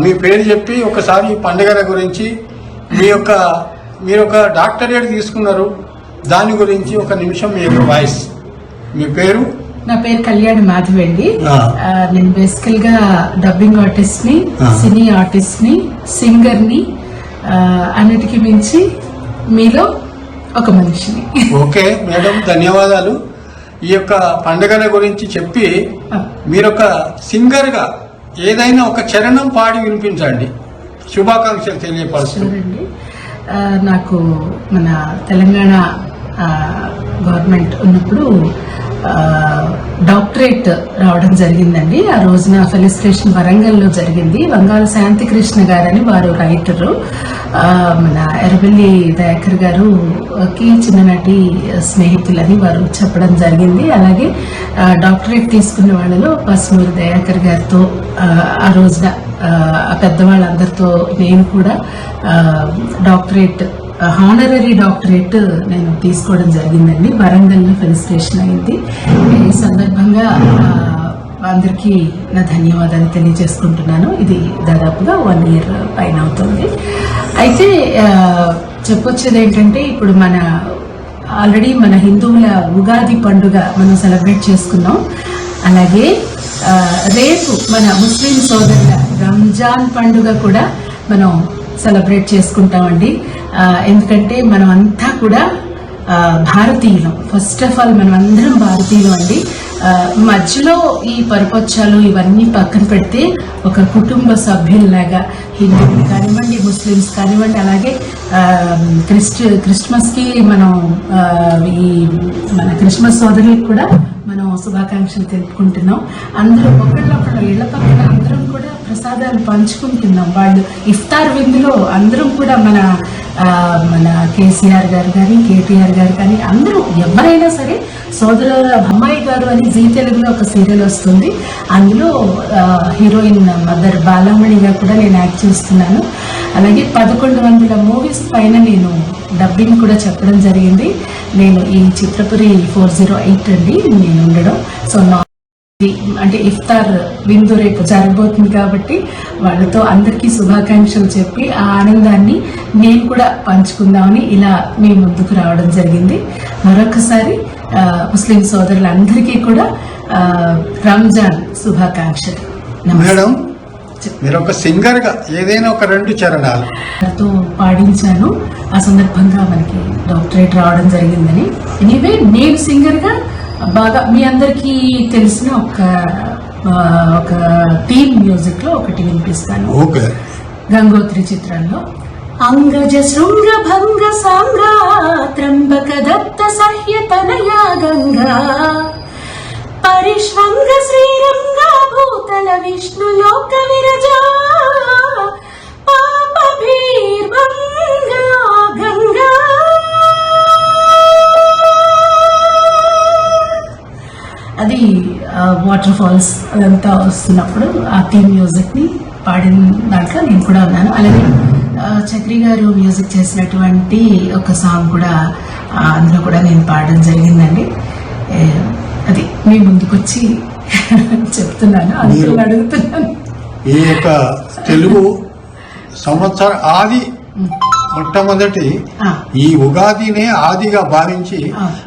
మీ పేరు చెప్పి ఒకసారి ఈ పండుగల గురించి మీ యొక్క మీరు ఒక డాక్టరేట్ తీసుకున్నారు. దాని గురించి ఒక నిమిషం మీ యొక్క వాయిస్. మీ పేరు? నా పేరు కళ్యాణి మాధవి అండి. నేను బేసికల్గా డబ్బింగ్ ఆర్టిస్ట్ని. సినీ ఆర్టిస్ట్ని సింగర్ని అన్నిటికీ మించి మీలో ఒక మనిషిని. ఓకే మేడం ధన్యవాదాలు. ఈ యొక్క పండుగల గురించి చెప్పి ఆ, మీరు ఒక సింగర్గా ఏదైనా ఒక చరణం పాడి వినిపించండి. శుభాకాంక్షలు తెలియపరుస్తూ. నాకు మన తెలంగాణ గవర్నమెంట్ ఉన్నప్పుడు డాక్టరేట్ రావడం జరిగిందండి. ఆ రోజున ఫెలిస్ట్రేషన్ వరంగల్లో జరిగింది. వంగాల శాంతికృష్ణ గారని వారు రైటరు మన ఎర్రబెల్లి దయాకర్ గారు కి చిన్ననాటి స్నేహితులని వారు చెప్పడం జరిగింది. అలాగే డాక్టరేట్ తీసుకున్న వాళ్ళలో పసుమూరి దయాకర్ గారితో ఆ, రోజున పెద్దవాళ్ళందరితో నేను కూడా డాక్టరేట్ హానరరీ డాక్టరేట్ నేను తీసుకోవడం జరిగిందండి. వరంగల్లో ఫెలిస్ట్రేషన్ అయింది. ఈ సందర్భంగా అందరికీ నా ధన్యవాదాలు తెలియజేసుకుంటున్నాను. ఇది దాదాపుగా వన్ ఇయర్ పైన అవుతుంది. అయితే చెప్పొచ్చేది ఏంటంటే ఇప్పుడు మన ఆల్రెడీ మన హిందువుల ఉగాది పండుగ మనం సెలబ్రేట్ చేసుకున్నాం. అలాగే రేపు మన ముస్లిం సోదరుల రంజాన్ పండుగ కూడా మనం సెలబ్రేట్ చేసుకుంటామండి. ఎందుకంటే మనం అంతా కూడా భారతీయులం. ఫస్ట్ ఆఫ్ ఆల్ మనం అందరం భారతీయులం అండి. మధ్యలో ఈ పరపక్షాలు ఇవన్నీ పక్కన పెడితే ఒక కుటుంబ సభ్యుల్లాగా హిందువులు కానివ్వండి ముస్లిమ్స్ కానివ్వండి అలాగే క్రిస్ట్ క్రిస్మస్కి మనం ఈ మన క్రిస్మస్ సోదరులకు కూడా మనం శుభాకాంక్షలు తెలుపుకుంటున్నాం. అందరూ ఒకళ్ళొకళ్ళ ఇళ్ళ పక్కన అందరం కూడా ప్రసాదాలు పంచుకుంటున్నాం. వాళ్ళు ఇఫ్తార్ విందులో అందరం కూడా మన మన కేసీఆర్ గారు కానీ కేటీఆర్ గారు కానీ అందరూ ఎవరైనా సరే సోదర అమ్మాయి గారు అని జీ తెలుగులో ఒక సీరియల్ వస్తుంది. అందులో హీరోయిన్ మదర్ బాలమణిగా కూడా నేను యాక్ట్ చేస్తున్నాను. అలాగే పదకొండు వందల మూవీస్ పైన నేను డబ్బింగ్ కూడా చెప్పడం జరిగింది. నేను ఈ చిత్రపురి ఫోర్ జీరో ఎయిట్ అండి నేను ఉండడం. సో నా అంటే ఇఫ్తార్ విందు రేపు జరగబోతుంది కాబట్టి వాళ్ళతో అందరికీ శుభాకాంక్షలు చెప్పి ఆ ఆనందాన్ని నేను కూడా పంచుకుందామని ఇలా మీ ముందుకు రావడం జరిగింది. మరొకసారి ముస్లిం సోదరులందరికీ కూడా రంజాన్ శుభాకాంక్షలు. మేడం మీరు ఒక సింగర్గా ఏదైనా ఒక రెండు చరణాలు. తో పాడించాను. ఆ సందర్భంగా మనకి డాక్టరేట్ రావడం జరిగిందని. ఎనీవే నేను సింగర్గా బాగా మీ అందరికీ తెలిసిన ఒక ఒక థీమ్ మ్యూజిక్లో ఒకటి వినిపిస్తాను. గంగోత్రి చిత్రంలో. అంగజ శృంగ భంగ సాంగా త్రంబక దత్త సహ్య తనయా గంగా. పరిష్వంగ శ్రీరంగా భూతల విష్ణు లోక విరజా వాటర్ ఫాల్స్ అదంతా వస్తున్నప్పుడు ఆ థీమ్ మ్యూజిక్ని పాడిన దాంట్లో నేను కూడా ఉన్నాను. అలాగే చక్రి గారు మ్యూజిక్ చేసినటువంటి ఒక సాంగ్ కూడా అందులో కూడా నేను పాడడం జరిగిందండి. అది మీ ముందుకొచ్చి చెప్తున్నాను అందులో అడుగుతున్నాను. ఈ యొక్క తెలుగు సంవత్సర ఆది మొట్టమొదటి ఈ ఉగాదినే ఆదిగా భావించి.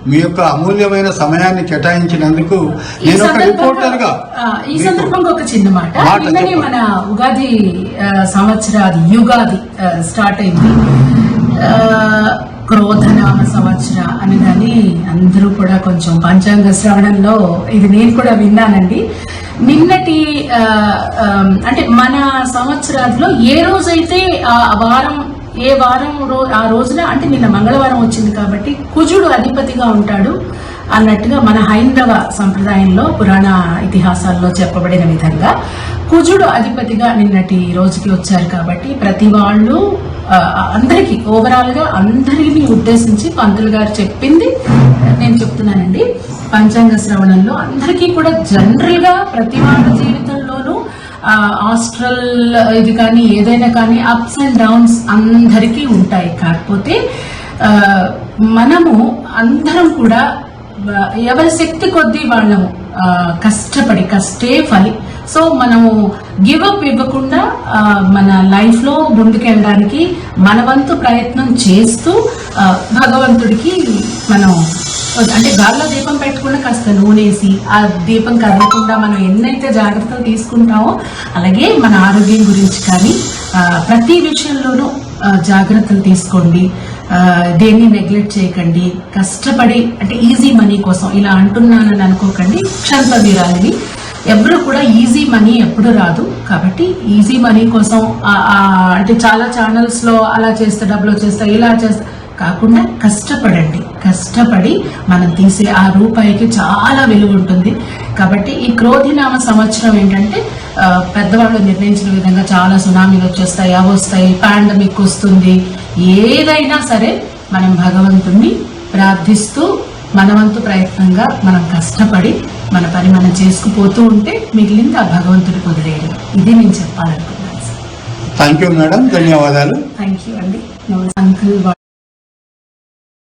మీ యొక్క అమూల్యమైన సమయాన్ని కేటాయించినందుకు నేను ఒక రిపోర్టర్గా ఈ సందర్భంగా ఒక చిన్న మాట. మన ఉగాది సంవత్సరాది యుగాది స్టార్ట్ అయింది క్రోధనామ సంవత్సర అని దాన్ని అందరూ కూడా కొంచెం పంచాంగ శ్రవణంలో ఇది నేను కూడా విన్నానండి నిన్నటి అంటే మన సంవత్సరాదిలో ఏ రోజైతే ఆ వారం ఏ వారం రో- ఆ రోజున అంటే నిన్న మంగళవారం వచ్చింది కాబట్టి కుజుడు అధిపతిగా ఉంటాడు అన్నట్టుగా మన హైందవ సంప్రదాయంలో పురాణ ఇతిహాసాల్లో చెప్పబడిన విధంగా కుజుడు అధిపతిగా నిన్నటి రోజుకి వచ్చారు కాబట్టి ప్రతి వాళ్ళు అందరికీ ఓవరాల్గా అందరిని ఉద్దేశించి పంతులు గారు చెప్పింది నేను చెప్తున్నానండి. పంచాంగ శ్రవణంలో అందరికీ కూడా జనరల్గా ప్రతి వాళ్ళ జీవితం ఆస్ట్రల్ ఇది కానీ ఏదైనా కానీ అప్స్ అండ్ డౌన్స్ అందరికీ ఉంటాయి. కాకపోతే మనము అందరం కూడా ఎవరి శక్తి కొద్దీ వాళ్ళము కష్టపడి కష్టే ఫలి. సో మనము గివ్ అప్ ఇవ్వకుండా మన లైఫ్లో ముందుకెళ్ళడానికి మన వంతు ప్రయత్నం చేస్తూ భగవంతుడికి మనం అంటే గాల్లో దీపం పెట్టకుండా కాస్త నూనెసి ఆ దీపం కదలకుండా మనం ఎన్నైతే జాగ్రత్తలు తీసుకుంటామో అలాగే మన ఆరోగ్యం గురించి కానీ ప్రతి విషయంలోనూ జాగ్రత్తలు తీసుకోండి. దేన్ని నెగ్లెక్ట్ చేయకండి. కష్టపడి అంటే ఈజీ మనీ కోసం ఇలా అంటున్నానని అనుకోకండి. క్షంత వీరాలిని ఎవరు కూడా ఈజీ మనీ ఎప్పుడు రాదు. కాబట్టి ఈజీ మనీ కోసం అంటే చాలా ఛానల్స్లో అలా చేస్తే డబ్బులు చేస్తా ఇలా చేస్తా కాకుండా కష్టపడండి. కష్టపడి మనం తీసే ఆ రూపాయికి చాలా విలువ ఉంటుంది కాబట్టి ఈ క్రోధినామ సంవత్సరం ఏంటంటే పెద్దవాళ్ళు నిర్ణయించిన విధంగా చాలా సునామీలు వచ్చేస్తాయి అవి వస్తాయి పాండమిక్ వస్తుంది. ఏదైనా సరే మనం భగవంతుణ్ణి ప్రార్థిస్తూ మనవంతు ప్రయత్నంగా మనం కష్టపడి మన పని మనం చేసుకుపోతూ ఉంటే మిగిలింది ఆ భగవంతుడికి వదిలేయడం ఇది నేను చెప్పాలనుకున్నాను సార్. థ్యాంక్ యూ మేడం ధన్యవాదాలు. థ్యాంక్ యూ అండి. అంకుల్